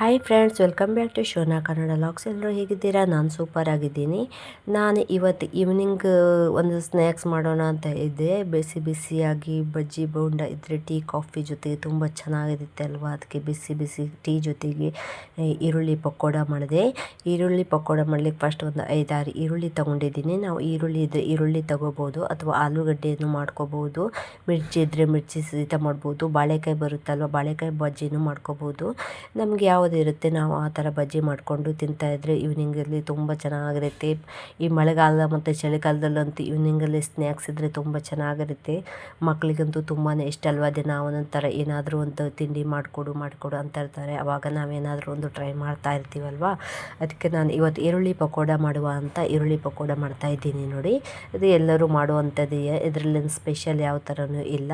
Hi friends welcome back to ಶೋನಾ Kannada ಲಾಕ್ಸ್ ಎಲ್ಲರೂ ಹೇಗಿದ್ದೀರಾ? ನಾನು ಸೂಪರ್ ಆಗಿದ್ದೀನಿ. ನಾನು ಇವತ್ತು ಈವ್ನಿಂಗ್ ಒಂದು ಸ್ನ್ಯಾಕ್ಸ್ ಮಾಡೋಣ ಅಂತ ಇದ್ದೆ. ಬಿಸಿ ಬಿಸಿಯಾಗಿ ಬಜ್ಜಿ, ಬೋಂಡ ಇದ್ದರೆ ಟೀ ಕಾಫಿ ಜೊತೆಗೆ ತುಂಬ ಚೆನ್ನಾಗಿರುತ್ತೆ ಅಲ್ವಾ? ಅದಕ್ಕೆ ಬಿಸಿ ಬಿಸಿ ಟೀ ಜೊತೆಗೆ ಈರುಳ್ಳಿ ಪಕೋಡ ಮಾಡಿದೆ. ಈರುಳ್ಳಿ ಪಕೋಡ ಮಾಡ್ಲಿಕ್ಕೆ ಫಸ್ಟ್ ಒಂದು ಐದಾರು ಈರುಳ್ಳಿ ತೊಗೊಂಡಿದ್ದೀನಿ. ನಾವು ಈರುಳ್ಳಿ ಇದ್ದರೆ ಈರುಳ್ಳಿ ತೊಗೋಬೋದು ಅಥವಾ ಆಲೂಗಡ್ಡೆಯನ್ನು ಮಾಡ್ಕೋಬೋದು. ಮಿರ್ಚಿ ಇದ್ದರೆ ಮಿರ್ಚಿ ಸಹಿತ ಮಾಡ್ಬೋದು. ಬಾಳೆಕಾಯಿ ಬರುತ್ತಲ್ವ? ಬಾಳೆಕಾಯಿ ಬಜ್ಜಿನೂ ಮಾಡ್ಕೋಬೋದು. ನಮಗೆ ಯಾವುದು ಇರುತ್ತೆ. ನಾವು ಆ ಥರ ಬಜ್ಜಿ ಮಾಡಿಕೊಂಡು ತಿಂತಾಯಿದ್ರೆ ಈವ್ನಿಂಗಲ್ಲಿ ತುಂಬ ಚೆನ್ನಾಗಿರುತ್ತೆ. ಈ ಮಳೆಗಾಲದ ಮತ್ತು ಚಳಿಗಾಲದಲ್ಲಂತೂ ಈವ್ನಿಂಗಲ್ಲಿ ಸ್ನ್ಯಾಕ್ಸ್ ಇದ್ದರೆ ತುಂಬ ಚೆನ್ನಾಗಿರುತ್ತೆ. ಮಕ್ಕಳಿಗಂತೂ ತುಂಬಾ ಇಷ್ಟ ಅಲ್ವಾ? ದಿನ ಒಂದೊಂದು ಥರ ಏನಾದರೂ ಒಂದು ತಿಂಡಿ ಮಾಡಿಕೊಡು ಮಾಡಿಕೊಡು ಅಂತ ಇರ್ತಾರೆ. ಆವಾಗ ನಾವೇನಾದರೂ ಒಂದು ಟ್ರೈ ಮಾಡ್ತಾ ಇರ್ತೀವಲ್ವಾ? ಅದಕ್ಕೆ ನಾನು ಇವತ್ತು ಈರುಳ್ಳಿ ಪಕೋಡ ಮಾಡುವ ಅಂತ ಈರುಳ್ಳಿ ಪಕೋಡ ಮಾಡ್ತಾ ಇದ್ದೀನಿ ನೋಡಿ. ಇದು ಎಲ್ಲರೂ ಮಾಡುವಂಥದ್ದು. ಇದರಲ್ಲಿ ಸ್ಪೆಷಲ್ ಯಾವ ಥರನೂ ಇಲ್ಲ.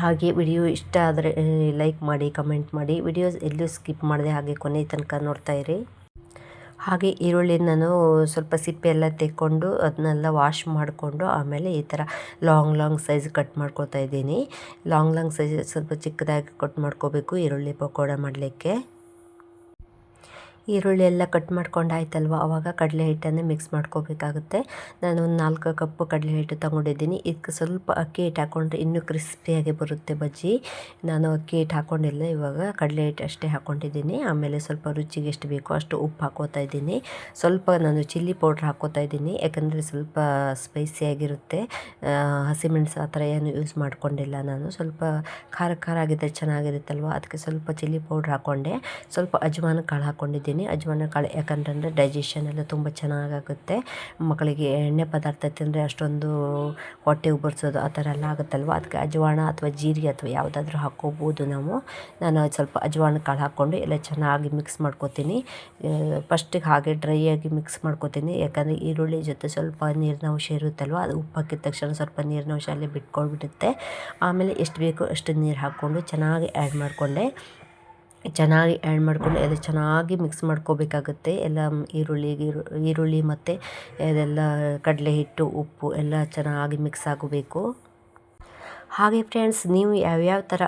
ಹಾಗೆ ವಿಡಿಯೋ ಇಷ್ಟ ಆದರೆ ಲೈಕ್ ಮಾಡಿ ಕಮೆಂಟ್ ಮಾಡಿ. ವಿಡಿಯೋಸ್ ಎಲ್ಲೂ ಸ್ಕಿಪ್ ಮಾಡಿದೆ ಹಾಗೆ ಕೊನೆ ತನಕ ನೋಡ್ತಾ ಇರಿ. ಹಾಗೆ ಈರುಳ್ಳಿ ನಾನು ಸ್ವಲ್ಪ ಸಿಪ್ಪೆ ಎಲ್ಲ ತೆಕ್ಕೊಂಡು ಅದನ್ನೆಲ್ಲ ವಾಶ್ ಮಾಡಿಕೊಂಡು ಆಮೇಲೆ ಈ ಥರ ಲಾಂಗ್ ಲಾಂಗ್ ಸೈಜ್ ಕಟ್ ಮಾಡ್ಕೊತಾ ಇದ್ದೀನಿ. ಲಾಂಗ್ ಲಾಂಗ್ ಸೈಜ್ ಸ್ವಲ್ಪ ಚಿಕ್ಕದಾಗಿ ಕಟ್ ಮಾಡ್ಕೋಬೇಕು ಈರುಳ್ಳಿ ಪಕೋಡ ಮಾಡಲಿಕ್ಕೆ. ಈರುಳ್ಳಿ ಎಲ್ಲ ಕಟ್ ಮಾಡ್ಕೊಂಡು ಆಯ್ತಲ್ವ ಆವಾಗ ಕಡಲೆ ಹಿಟ್ಟನ್ನು ಮಿಕ್ಸ್ ಮಾಡ್ಕೋಬೇಕಾಗುತ್ತೆ. ನಾನು ಒಂದು ನಾಲ್ಕು ಕಪ್ಪು ಕಡಲೆ ಹಿಟ್ಟು ತಗೊಂಡಿದ್ದೀನಿ. ಇದಕ್ಕೆ ಸ್ವಲ್ಪ ಅಕ್ಕಿ ಹಿಟ್ಟು ಹಾಕ್ಕೊಂಡ್ರೆ ಇನ್ನೂ ಕ್ರಿಸ್ಪಿಯಾಗಿ ಬರುತ್ತೆ ಬಜ್ಜಿ. ನಾನು ಅಕ್ಕಿ ಹಿಟ್ಟು ಹಾಕ್ಕೊಂಡಿಲ್ಲ ಇವಾಗ ಕಡಲೆ ಹಿಟ್ಟು ಅಷ್ಟೇ ಹಾಕ್ಕೊಂಡಿದ್ದೀನಿ ಆಮೇಲೆ ಸ್ವಲ್ಪ ರುಚಿಗೆ ಎಷ್ಟು ಬೇಕೋ ಅಷ್ಟು ಉಪ್ಪು ಹಾಕೋತಾ ಇದ್ದೀನಿ. ಸ್ವಲ್ಪ ನಾನು ಚಿಲ್ಲಿ ಪೌಡ್ರ್ ಹಾಕೋತಾ ಇದ್ದೀನಿ. ಯಾಕಂದರೆ ಸ್ವಲ್ಪ ಸ್ಪೈಸಿಯಾಗಿರುತ್ತೆ ಹಸಿಮೆಣಸು ಆ ಥರ ಏನು ಯೂಸ್ ಮಾಡ್ಕೊಂಡಿಲ್ಲ ನಾನು. ಸ್ವಲ್ಪ ಖಾರ ಖಾರ ಆಗಿದ್ದರೆ ಚೆನ್ನಾಗಿರುತ್ತಲ್ವ? ಅದಕ್ಕೆ ಸ್ವಲ್ಪ ಚಿಲ್ಲಿ ಪೌಡ್ರ್ ಹಾಕ್ಕೊಂಡೆ ಸ್ವಲ್ಪ ಅಜ್ವಾನ ಕಾಳು ಹಾಕ್ಕೊಂಡಿದ್ದೀನಿ ಅಜ್ವಾನ ಕಾಳು ಯಾಕಂತಂದರೆ ಡೈಜೆಷನ್ ಎಲ್ಲ ತುಂಬ ಚೆನ್ನಾಗಾಗುತ್ತೆ. ಮಕ್ಕಳಿಗೆ ಎಣ್ಣೆ ಪದಾರ್ಥ ತಿಂದರೆ ಅಷ್ಟೊಂದು ಹೊಟ್ಟೆ ಉಬ್ಬರಿಸೋದು ಆ ಥರ ಎಲ್ಲ ಆಗುತ್ತಲ್ವ? ಅದಕ್ಕೆ ಅಜ್ವಾನ ಅಥವಾ ಜೀರಿಗೆ ಅಥವಾ ಯಾವುದಾದ್ರೂ ಹಾಕ್ಕೋಬೋದು ನಾವು. ನಾನು ಸ್ವಲ್ಪ ಅಜ್ವಾನ ಕಾಳು ಹಾಕ್ಕೊಂಡು ಎಲ್ಲ ಚೆನ್ನಾಗಿ ಮಿಕ್ಸ್ ಮಾಡ್ಕೊತೀನಿ. ಫಸ್ಟಿಗೆ ಹಾಗೆ ಡ್ರೈ ಆಗಿ ಮಿಕ್ಸ್ ಮಾಡ್ಕೊತೀನಿ. ಯಾಕಂದರೆ ಈರುಳ್ಳಿ ಜೊತೆ ಸ್ವಲ್ಪ ನೀರಿನ ಅಂಶ ಇರುತ್ತಲ್ವ? ಅದು ಉಪ್ಪು ಹಾಕಿದ ತಕ್ಷಣ ಸ್ವಲ್ಪ ನೀರಿನ ಅಂಶ ಅಲ್ಲೇ ಬಿಟ್ಕೊಳ್ಬಿಡುತ್ತೆ. ಆಮೇಲೆ ಎಷ್ಟು ಬೇಕೋ ಅಷ್ಟು ನೀರು ಹಾಕ್ಕೊಂಡು ಚೆನ್ನಾಗಿ ಆ್ಯಡ್ ಮಾಡಿಕೊಂಡೆ. ಚೆನ್ನಾಗಿ ಆ್ಯಡ್ ಮಾಡಿಕೊಂಡು ಅದು ಚೆನ್ನಾಗಿ ಮಿಕ್ಸ್ ಮಾಡ್ಕೋಬೇಕಾಗುತ್ತೆ. ಎಲ್ಲ ಈರುಳ್ಳಿ, ಗೀರು- ಈರುಳ್ಳಿ ಮತ್ತು ಅದೆಲ್ಲ ಕಡಲೆ ಹಿಟ್ಟು, ಉಪ್ಪು ಎಲ್ಲ ಚೆನ್ನಾಗಿ ಮಿಕ್ಸ್ ಆಗಬೇಕು. ಹಾಗೆ ಫ್ರೆಂಡ್ಸ್ ನೀವು ಯಾವ್ಯಾವ ಥರ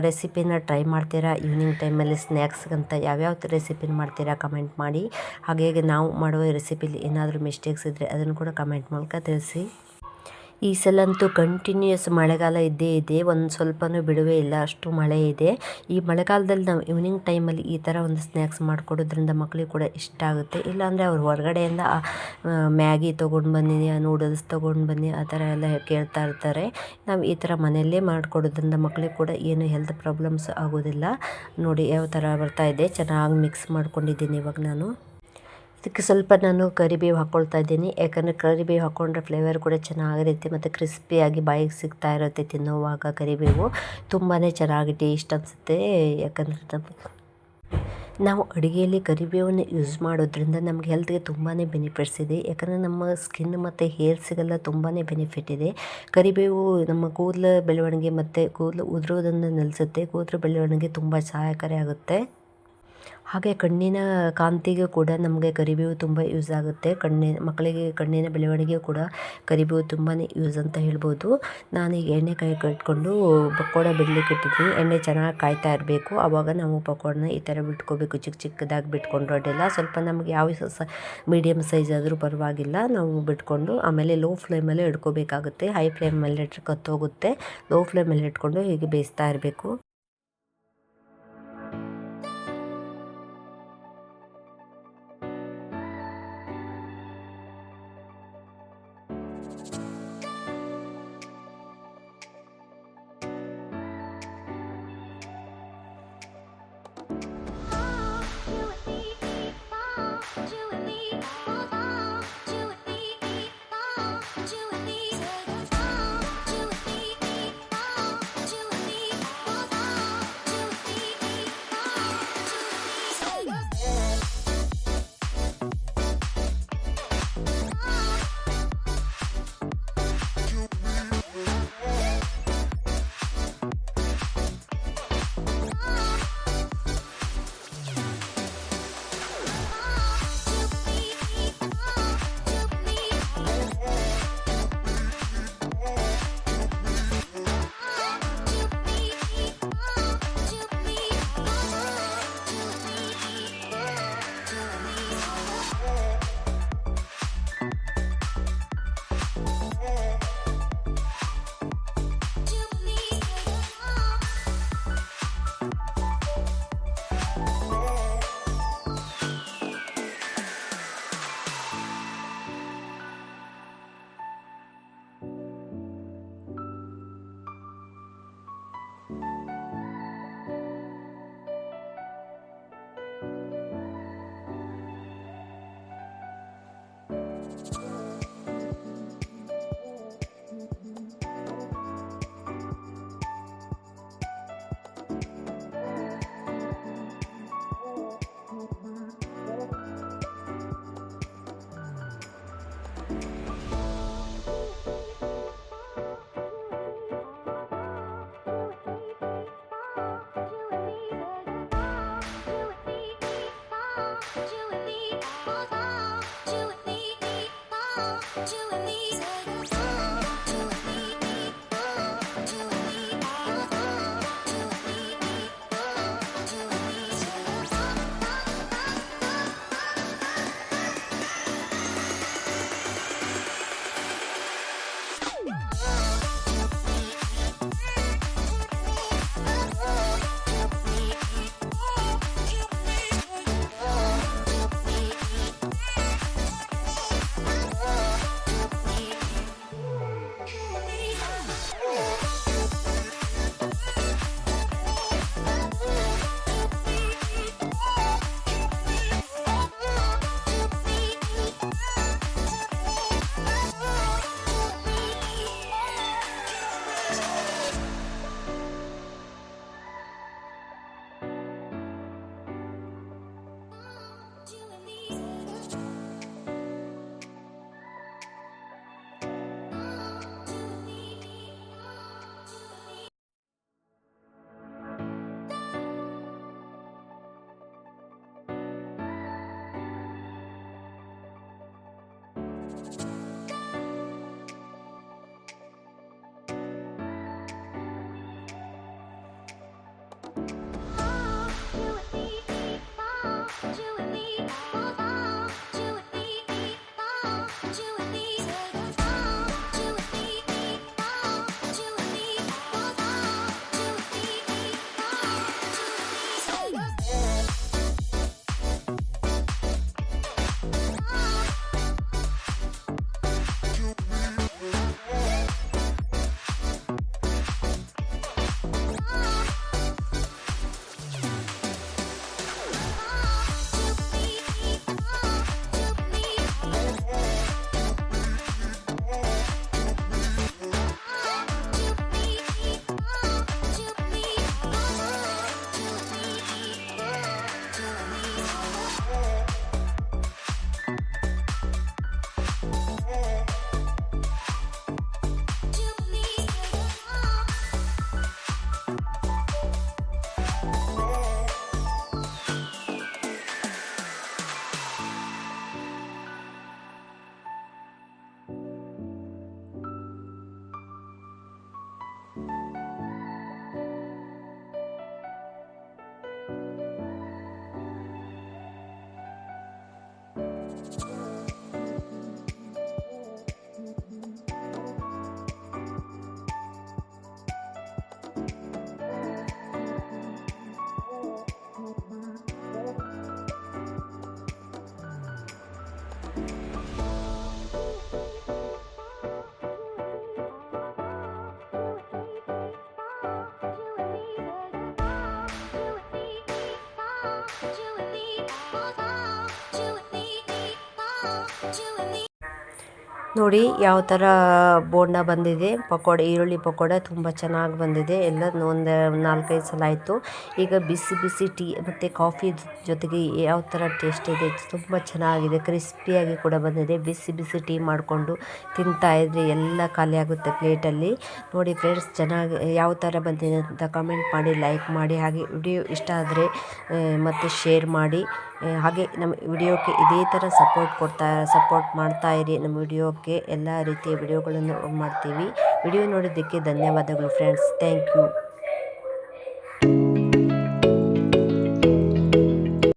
ರೆಸಿಪಿನ ಟ್ರೈ ಮಾಡ್ತೀರಾ? ಈವ್ನಿಂಗ್ ಟೈಮಲ್ಲಿ ಸ್ನ್ಯಾಕ್ಸ್ಗಂತ ಯಾವ್ಯಾವ ಥರ ರೆಸಿಪಿನ ಮಾಡ್ತೀರಾ? ಕಮೆಂಟ್ ಮಾಡಿ. ಹಾಗೆ, ನಾವು ಮಾಡುವ ರೆಸಿಪಿಲಿ ಏನಾದರೂ ಮಿಸ್ಟೇಕ್ಸ್ ಇದ್ದರೆ ಅದನ್ನು ಕೂಡ ಕಮೆಂಟ್ ಮೂಲಕ ತಿಳಿಸಿ. ಈ ಸಲ ಅಂತೂ ಕಂಟಿನ್ಯೂಯಸ್ ಮಳೆಗಾಲ ಇದ್ದೇ ಇದೆ. ಒಂದು ಸ್ವಲ್ಪನೂ ಬಿಡುವೇ ಇಲ್ಲ. ಅಷ್ಟು ಮಳೆ ಇದೆ. ಈ ಮಳೆಗಾಲದಲ್ಲಿ ನಾವು ಈವ್ನಿಂಗ್ ಟೈಮಲ್ಲಿ ಈ ಥರ ಒಂದು ಸ್ನ್ಯಾಕ್ಸ್ ಮಾಡಿಕೊಡೋದ್ರಿಂದ ಮಕ್ಕಳಿಗೆ ಕೂಡ ಇಷ್ಟ ಆಗುತ್ತೆ. ಇಲ್ಲಾಂದರೆ ಅವ್ರು ಹೊರಗಡೆಯಿಂದ ಮ್ಯಾಗಿ ತೊಗೊಂಡು ಬನ್ನಿ ನೂಡಲ್ಸ್ ತೊಗೊಂಡು ಬನ್ನಿ, ಆ ಥರ ಎಲ್ಲ ಕೇಳ್ತಾ ಇರ್ತಾರೆ. ನಾವು ಈ ಥರ ಮನೆಯಲ್ಲೇ ಮಾಡಿಕೊಡೋದ್ರಿಂದ ಮಕ್ಕಳಿಗೆ ಕೂಡ ಏನು ಹೆಲ್ತ್ ಪ್ರಾಬ್ಲಮ್ಸ್ ಆಗೋದಿಲ್ಲ. ನೋಡಿ ಯಾವ ಥರ ಬರ್ತಾ ಇದೆ. ಚೆನ್ನಾಗಿ ಮಿಕ್ಸ್ ಮಾಡ್ಕೊಂಡಿದ್ದೀನಿ ಇವಾಗ ನಾನು. ಇದಕ್ಕೆ ಸ್ವಲ್ಪ ನಾನು ಕರಿಬೇವು ಹಾಕ್ಕೊಳ್ತಾ ಇದ್ದೀನಿ. ಯಾಕಂದರೆ ಕರಿಬೇವು ಹಾಕ್ಕೊಂಡ್ರೆ ಫ್ಲೇವರ್ ಕೂಡ ಚೆನ್ನಾಗಿರುತ್ತೆ ಮತ್ತು ಕ್ರಿಸ್ಪಿಯಾಗಿ ಬಾಯಿಗೆ ಸಿಗ್ತಾ ಇರುತ್ತೆ ತಿನ್ನುವಾಗ ಕರಿಬೇವು. ತುಂಬಾ ಚೆನ್ನಾಗಿ ಟೇಸ್ಟ್ ಅನಿಸುತ್ತೆ. ಯಾಕಂದರೆ ನಾವು ಅಡುಗೆಯಲ್ಲಿ ಕರಿಬೇವನ್ನು ಯೂಸ್ ಮಾಡೋದ್ರಿಂದ ನಮಗೆ ಹೆಲ್ತ್ಗೆ ತುಂಬಾ ಬೆನಿಫಿಟ್ಸ್ ಇದೆ. ಯಾಕಂದರೆ ನಮ್ಮ ಸ್ಕಿನ್ ಮತ್ತು ಹೇರ್ಸ್ಗೆಲ್ಲ ತುಂಬಾ ಬೆನಿಫಿಟ್ ಇದೆ. ಕರಿಬೇವು ನಮ್ಮ ಕೂದಲ ಬೆಳವಣಿಗೆ ಮತ್ತು ಕೂದಲು ಉದುರೋದನ್ನು ನಿಲ್ಲಿಸುತ್ತೆ ಕೂದಲು ಬೆಳವಣಿಗೆ ತುಂಬ ಸಹಾಯಕಾರಿ ಆಗುತ್ತೆ. ಹಾಗೆ ಕಣ್ಣಿನ ಕಾಂತಿಗೆ ಕೂಡ ನಮಗೆ ಕರಿಬೇವು ತುಂಬ ಯೂಸ್ ಆಗುತ್ತೆ. ಕಣ್ಣಿನ ಮಕ್ಕಳಿಗೆ ಕಣ್ಣಿನ ಬೆಳವಣಿಗೆ ಕೂಡ ಕರಿಬೇವು ತುಂಬಾ ಯೂಸ್ ಅಂತ ಹೇಳ್ಬೋದು. ನಾನೀಗ ಎಣ್ಣೆ ಕೈ ಕಟ್ಕೊಂಡು ಪಕೋಡ ಬಿಡ್ಲಿಕ್ಕೆ ಇಟ್ಟಿದ್ದೀನಿ. ಎಣ್ಣೆ ಚೆನ್ನಾಗಿ ಕಾಯ್ತಾ ಇರಬೇಕು. ಆವಾಗ ನಾವು ಪಕೋಡನ ಈ ಥರ ಬಿಟ್ಕೋಬೇಕು. ಚಿಕ್ಕ ಚಿಕ್ಕದಾಗಿ ಬಿಟ್ಕೊಂಡು ಅಡ್ಡಿಲ್ಲ. ಸ್ವಲ್ಪ ನಮಗೆ ಯಾವ ಸ ಮೀಡಿಯಮ್ ಸೈಜ್ ಆದರೂ ಪರವಾಗಿಲ್ಲ. ನಾವು ಬಿಟ್ಕೊಂಡು ಆಮೇಲೆ ಲೋ ಫ್ಲೇಮಲ್ಲೇ ಇಟ್ಕೋಬೇಕಾಗುತ್ತೆ. ಹೈ ಫ್ಲೇಮಲ್ಲಿ ಇಟ್ಟರೆ ಕತ್ತೋಗುತ್ತೆ. ಲೋ ಫ್ಲೇಮಲ್ಲಿ ಇಟ್ಕೊಂಡು ಹೀಗೆ ಬೇಯಿಸ್ತಾ ಇರಬೇಕು. me. ನೋಡಿ ಯಾವ ಥರ ಬೋಂಡ ಬಂದಿದೆ. ಪಕೋಡ, ಈರುಳ್ಳಿ ಪಕೋಡ ತುಂಬ ಚೆನ್ನಾಗಿ ಬಂದಿದೆ. ಎಲ್ಲ ಒಂದು ನಾಲ್ಕೈದು ಸಲ ಆಯಿತು. ಈಗ ಬಿಸಿ ಬಿಸಿ ಟೀ ಮತ್ತು ಕಾಫಿ ಜೊತೆಗೆ ಯಾವ ಥರ ಟೇಸ್ಟ್ ಇದೆ ತುಂಬ ಚೆನ್ನಾಗಿದೆ. ಕ್ರಿಸ್ಪಿಯಾಗಿ ಕೂಡ ಬಂದಿದೆ. ಬಿಸಿ ಬಿಸಿ ಟೀ ಮಾಡಿಕೊಂಡು ತಿಂತಾ ಇದ್ರೆ ಎಲ್ಲ ಖಾಲಿ ಆಗುತ್ತೆ ಪ್ಲೇಟಲ್ಲಿ ನೋಡಿ ಫ್ರೆಂಡ್ಸ್ ಚೆನ್ನಾಗಿ ಯಾವ ಥರ ಬಂದಿದೆ ಅಂತ ಕಮೆಂಟ್ ಮಾಡಿ ಲೈಕ್ ಮಾಡಿ. ಹಾಗೆ ವಿಡಿಯೋ ಇಷ್ಟ ಆದರೆ ಮತ್ತು ಶೇರ್ ಮಾಡಿ. ಹಾಗೆ ನಮ್ಮ ವಿಡಿಯೋಕ್ಕೆ ಇದೇ ಥರ ಸಪೋರ್ಟ್ ಕೊಡ್ತಾ ಸಪೋರ್ಟ್ ಮಾಡ್ತಾ ಇರಿ. ನಮ್ಮ ವಿಡಿಯೋಕ್ಕೆ ಎಲ್ಲ ರೀತಿಯ ವಿಡಿಯೋಗಳನ್ನು ಮಾಡ್ತೀವಿ. ವಿಡಿಯೋ ನೋಡಿದ್ದಕ್ಕೆ ಧನ್ಯವಾದಗಳು ಫ್ರೆಂಡ್ಸ್ ಥ್ಯಾಂಕ್ ಯು